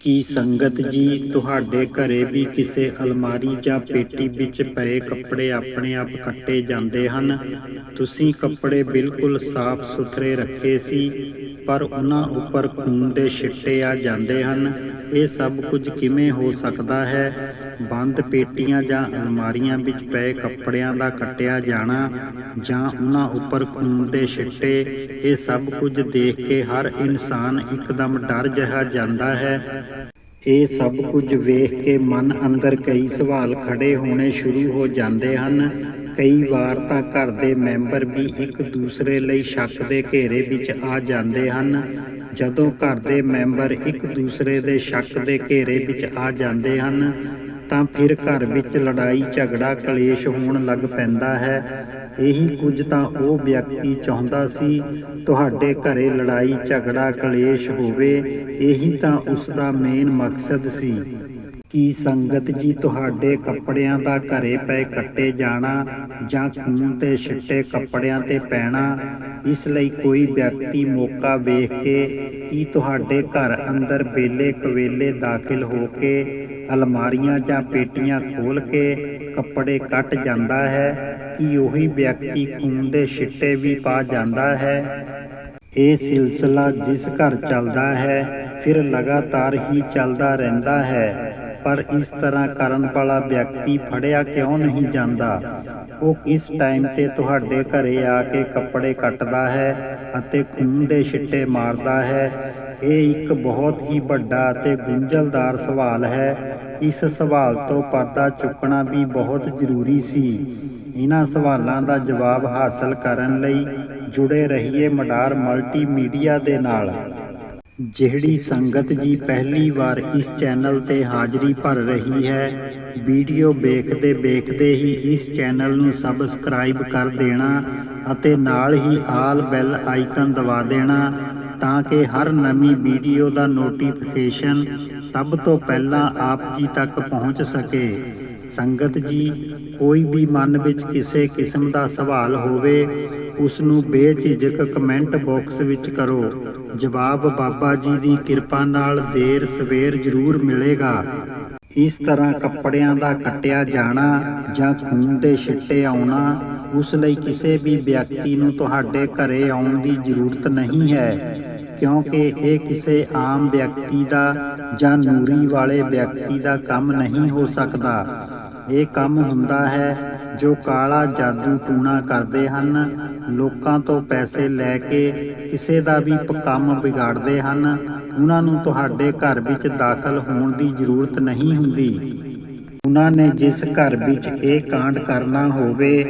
ਕੀ ਸੰਗਤ ਜੀ ਤੁਹਾਡੇ ਘਰੇ ਵੀ ਕਿਸੇ ਅਲਮਾਰੀ ਜਾਂ ਪੇਟੀ ਵਿੱਚ ਪਏ ਕੱਪੜੇ ਆਪਣੇ ਆਪ ਕੱਟੇ ਜਾਂਦੇ ਹਨ? ਤੁਸੀਂ ਕੱਪੜੇ ਬਿਲਕੁਲ ਸਾਫ਼ ਸੁਥਰੇ ਰੱਖੇ ਸੀ, ਪਰ ਉਹਨਾਂ ਉੱਪਰ ਖੂਨ ਦੇ ਛਿੱਟੇ ਆ ਜਾਂਦੇ ਹਨ। ਇਹ ਸਭ ਕੁਝ ਕਿਵੇਂ ਹੋ ਸਕਦਾ ਹੈ? ਬੰਦ ਪੇਟੀਆਂ ਜਾਂ ਅਲਮਾਰੀਆਂ ਵਿੱਚ ਪਏ ਕੱਪੜਿਆਂ ਦਾ ਕੱਟਿਆ ਜਾਣਾ ਜਾਂ ਉਹਨਾਂ ਉੱਪਰ ਖੂਨ ਦੇ ਛਿੱਟੇ, ਇਹ ਸਭ ਕੁਝ ਦੇਖ ਕੇ ਹਰ ਇਨਸਾਨ ਇੱਕਦਮ ਡਰ ਜਿਹਾ ਜਾਂਦਾ ਹੈ। ਇਹ ਸਭ ਕੁਝ ਵੇਖ ਕੇ ਮਨ ਅੰਦਰ ਕਈ ਸਵਾਲ ਖੜੇ ਹੋਣੇ ਸ਼ੁਰੂ ਹੋ ਜਾਂਦੇ ਹਨ। ਕਈ ਵਾਰ ਤਾਂ ਘਰ ਦੇ ਮੈਂਬਰ ਵੀ ਇੱਕ ਦੂਸਰੇ ਲਈ ਸ਼ੱਕ ਦੇ ਘੇਰੇ ਵਿੱਚ ਆ ਜਾਂਦੇ ਹਨ। ਜਦੋਂ ਘਰ ਦੇ ਮੈਂਬਰ ਇੱਕ ਦੂਸਰੇ ਦੇ ਸ਼ੱਕ ਦੇ ਘੇਰੇ ਵਿੱਚ ਆ ਜਾਂਦੇ ਹਨ, ਤਾਂ ਫਿਰ ਘਰ ਵਿੱਚ ਲੜਾਈ, ਝਗੜਾ, ਕਲੇਸ਼ ਹੋਣ ਲੱਗ ਪੈਂਦਾ ਹੈ। ਇਹੀ ਕੁਝ ਤਾਂ ਉਹ ਵਿਅਕਤੀ ਚਾਹੁੰਦਾ ਸੀ, ਤੁਹਾਡੇ ਘਰੇ ਲੜਾਈ, ਝਗੜਾ, ਕਲੇਸ਼ ਹੋਵੇ। ਇਹੀ ਤਾਂ ਉਸ ਦਾ ਮੇਨ ਮਕਸਦ ਸੀ। ਕੀ ਸੰਗਤ ਜੀ ਤੁਹਾਡੇ ਕੱਪੜਿਆਂ ਦਾ ਘਰੇ ਪਏ ਕੱਟੇ ਜਾਣਾ ਜਾਂ ਖੂਨ ਤੇ ਛਿੱਟੇ ਕੱਪੜਿਆਂ ਤੇ ਪੈਣਾ? ਇਸ ਲਈ ਕੋਈ ਵਿਅਕਤੀ ਮੌਕਾ ਵੇਖ ਕੇ ਕੀ ਤੁਹਾਡੇ ਘਰ ਅੰਦਰ ਬੇਲੇ ਕਵੇਲੇ ਦਾਖਲ ਹੋ ਕੇ ਅਲਮਾਰੀਆਂ ਜਾਂ ਪੇਟੀਆਂ ਖੋਲ ਕੇ ਕੱਪੜੇ ਕੱਟ ਜਾਂਦਾ ਹੈ? ਕੀ ਉਹੀ ਵਿਅਕਤੀ ਖੂਨ ਦੇ ਛਿੱਟੇ ਵੀ ਪਾ ਜਾਂਦਾ ਹੈ? ਇਹ ਸਿਲਸਿਲਾ ਜਿਸ ਘਰ ਚੱਲਦਾ ਹੈ, ਫਿਰ ਲਗਾਤਾਰ ਹੀ ਚੱਲਦਾ ਰਹਿੰਦਾ ਹੈ। ਪਰ ਇਸ ਤਰ੍ਹਾਂ ਕਰਨ ਵਾਲਾ ਵਿਅਕਤੀ ਫੜਿਆ ਕਿਉਂ ਨਹੀਂ ਜਾਂਦਾ? ਉਹ ਕਿਸ ਟਾਈਮ ਤੇ ਤੁਹਾਡੇ ਘਰੇ ਆ ਕੇ ਕੱਪੜੇ ਕੱਟਦਾ ਹੈ ਅਤੇ ਖੂਨ ਦੇ ਛਿੱਟੇ ਮਾਰਦਾ ਹੈ? ਇਹ ਇੱਕ ਬਹੁਤ ਹੀ ਵੱਡਾ ਅਤੇ ਗੁੰਝਲਦਾਰ ਸਵਾਲ ਹੈ। ਇਸ ਸਵਾਲ ਤੋਂ ਪਰਦਾ ਚੁੱਕਣਾ ਵੀ ਬਹੁਤ ਜ਼ਰੂਰੀ ਸੀ। ਇਹਨਾਂ ਸਵਾਲਾਂ ਦਾ ਜਵਾਬ ਹਾਸਲ ਕਰਨ ਲਈ ਜੁੜੇ ਰਹੀਏ ਮਡਾਰ ਮਲਟੀਮੀਡੀਆ ਦੇ ਨਾਲ। ਜਿਹੜੀ ਸੰਗਤ ਜੀ ਪਹਿਲੀ ਵਾਰ ਇਸ ਚੈਨਲ ਤੇ ਹਾਜ਼ਰੀ ਭਰ ਰਹੀ ਹੈ, ਵੀਡੀਓ ਵੇਖਦੇ ਵੇਖਦੇ ਹੀ ਇਸ ਚੈਨਲ ਨੂੰ ਸਬਸਕ੍ਰਾਈਬ ਕਰ ਦੇਣਾ ਅਤੇ ਨਾਲ ਹੀ ਆਲ ਬੈਲ ਆਈਕਨ ਦਬਾ ਦੇਣਾ ਤਾਂ ਕਿ ਹਰ ਨਵੀਂ ਵੀਡੀਓ ਦਾ ਨੋਟੀਫਿਕੇਸ਼ਨ ਸਭ ਤੋਂ ਪਹਿਲਾਂ ਆਪ ਜੀ ਤੱਕ ਪਹੁੰਚ ਸਕੇ। ਸੰਗਤ ਜੀ, ਕੋਈ ਵੀ ਮਨ ਵਿੱਚ ਕਿਸੇ ਕਿਸਮ ਦਾ ਸਵਾਲ ਹੋਵੇ ਉਸ ਨੂੰ ਬੇਝਿਜਕ ਕਮੈਂਟ ਬਾਕਸ ਵਿੱਚ ਕਰੋ। ਜਵਾਬ, ਬਾਬਾ ਜੀ ਦੀ ਕਿਰਪਾ ਨਾਲ ਦੇਰ ਸਵੇਰ ਜ਼ਰੂਰ ਮਿਲੇਗਾ। ਇਸ ਤਰ੍ਹਾਂ ਕੱਪੜਿਆਂ ਦਾ ਕੱਟਿਆ ਜਾਣਾ ਜਾਂ ਖੂਨ ਦੇ ਛਿੱਟੇ ਆਉਣਾ, ਉਸ ਲਈ ਕਿਸੇ ਵੀ ਵਿਅਕਤੀ ਨੂੰ ਤੁਹਾਡੇ ਘਰੇ ਆਉਣ ਦੀ ਜ਼ਰੂਰਤ ਨਹੀਂ ਹੈ। ਕਿਉਂਕਿ ਇਹ ਕਿਸੇ ਆਮ ਵਿਅਕਤੀ ਦਾ ਜਾਂ ਨੂਰੀ ਵਾਲੇ ਵਿਅਕਤੀ ਦਾ ਕੰਮ ਨਹੀਂ ਹੋ ਸਕਦਾ। ਇਹ ਕੰਮ ਹੁੰਦਾ ਹੈ ਜੋ ਕਾਲਾ ਜਾਦੂ ਟੂਣਾ ਕਰਦੇ ਹਨ। ਲੋਕਾਂ ਤੋਂ ਪੈਸੇ ਲੈ ਕੇ ਕਿਸੇ ਦਾ ਵੀ ਕੰਮ ਵਿਗਾੜਦੇ ਹਨ। ਉਹਨਾਂ ਨੂੰ ਤੁਹਾਡੇ ਘਰ ਵਿੱਚ ਦਾਖਲ ਹੋਣ ਦੀ ਜ਼ਰੂਰਤ ਨਹੀਂ ਹੁੰਦੀ। ਉਹਨਾਂ ਨੇ ਜਿਸ ਘਰ ਵਿੱਚ ਇਹ ਕਾਂਡ ਕਰਨਾ ਹੋਵੇ,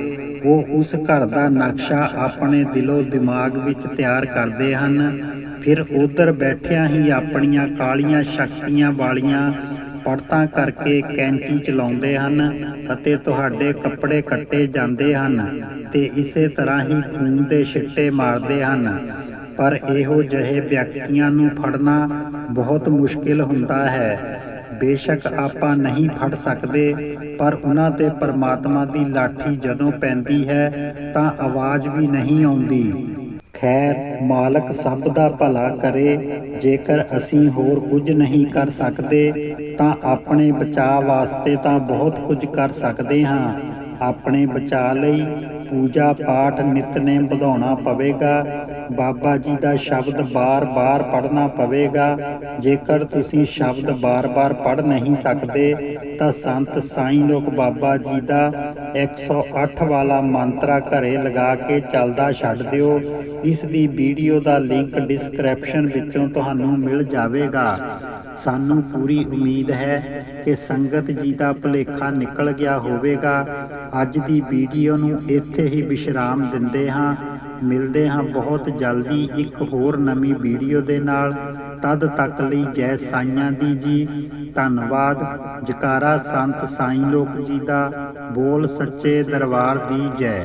ਉਹ ਉਸ ਘਰ ਦਾ ਨਕਸ਼ਾ ਆਪਣੇ ਦਿਲੋਂ ਦਿਮਾਗ ਵਿੱਚ ਤਿਆਰ ਕਰਦੇ ਹਨ। ਫਿਰ ਉਧਰ ਬੈਠਿਆਂ ਹੀ ਆਪਣੀਆਂ ਕਾਲੀਆਂ ਸ਼ਕਤੀਆਂ ਵਾਲੀਆਂ ਪੜਤਾਂ ਕਰਕੇ ਕੈਂਚੀ ਚਲਾਉਂਦੇ ਹਨ ਅਤੇ ਤੁਹਾਡੇ ਕੱਪੜੇ ਕੱਟੇ ਜਾਂਦੇ ਹਨ ਤੇ ਇਸੇ ਤਰ੍ਹਾਂ ਹੀ ਖੂਨ ਦੇ ਛਿੱਟੇ ਮਾਰਦੇ ਹਨ। ਪਰ ਇਹੋ ਜਿਹੇ ਵਿਅਕਤੀਆਂ ਨੂੰ ਫੜਨਾ ਬਹੁਤ ਮੁਸ਼ਕਿਲ ਹੁੰਦਾ ਹੈ। ਬੇਸ਼ੱਕ ਆਪਾਂ ਨਹੀਂ ਫੜ ਸਕਦੇ, ਪਰ ਉਹਨਾਂ ਤੇ ਪਰਮਾਤਮਾ ਦੀ ਲਾਠੀ ਜਦੋਂ ਪੈਂਦੀ ਹੈ ਤਾਂ ਆਵਾਜ਼ ਵੀ ਨਹੀਂ ਆਉਂਦੀ। ਖੈਰ, ਮਾਲਕ ਸਭ ਦਾ ਭਲਾ ਕਰੇ, ਜੇਕਰ ਅਸੀਂ ਹੋਰ ਕੁਝ ਨਹੀਂ ਕਰ ਸਕਦੇ, ਤਾਂ ਆਪਣੇ ਬਚਾਅ ਵਾਸਤੇ ਤਾਂ ਬਹੁਤ ਕੁਝ ਕਰ ਸਕਦੇ ਹਾਂ। ਆਪਣੇ ਬਚਾਅ ਲਈ ਪੂਜਾ ਪਾਠ ਨਿਤਨੇਮ ਵਧਾਉਣਾ ਪਵੇਗਾ। ਬਾਬਾ ਜੀ ਦਾ ਸ਼ਬਦ ਬਾਰ-ਬਾਰ ਪੜ੍ਹਨਾ ਪਵੇਗਾ। ਜੇਕਰ ਤੁਸੀਂ ਸ਼ਬਦ ਬਾਰ-ਬਾਰ ਪੜ੍ਹ ਨਹੀਂ ਸਕਦੇ, ਤਾਂ ਸੰਤ ਸਾਈਂ ਲੋਕ ਬਾਬਾ ਜੀ ਦਾ 108 ਵਾਲਾ ਮੰਤਰਾ ਘਰੇ ਲਗਾ ਕੇ ਚੱਲਦਾ ਛੱਡ ਦਿਓ। ਇਸ ਦੀ ਵੀਡੀਓ ਦਾ ਲਿੰਕ ਡਿਸਕ੍ਰਿਪਸ਼ਨ ਵਿੱਚੋਂ ਤੁਹਾਨੂੰ ਮਿਲ ਜਾਵੇਗਾ। ਸਾਨੂੰ ਪੂਰੀ ਉਮੀਦ ਹੈ ਕਿ ਸੰਗਤ ਜੀ ਦਾ ਭੁਲੇਖਾ ਨਿਕਲ ਗਿਆ ਹੋਵੇਗਾ। ਅੱਜ ਦੀ ਵੀਡੀਓ ਨੂੰ ਇੱਥੇ ਇੱਥੇ ਹੀ ਵਿਸ਼ਰਾਮ ਦਿੰਦੇ ਹਾਂ। ਮਿਲਦੇ ਹਾਂ ਬਹੁਤ ਜਲਦੀ ਇੱਕ ਹੋਰ ਨਵੀਂ ਵੀਡੀਓ ਦੇ ਨਾਲ। ਤਦ ਤੱਕ ਲਈ ਜੈ ਸਾਈਆਂ ਦੀ ਜੀ। ਧੰਨਵਾਦ। ਜਕਾਰਾ ਸੰਤ ਸਾਈਂ ਲੋਕ ਜੀ ਦਾ। ਬੋਲ ਸੱਚੇ ਦਰਬਾਰ ਦੀ ਜੈ।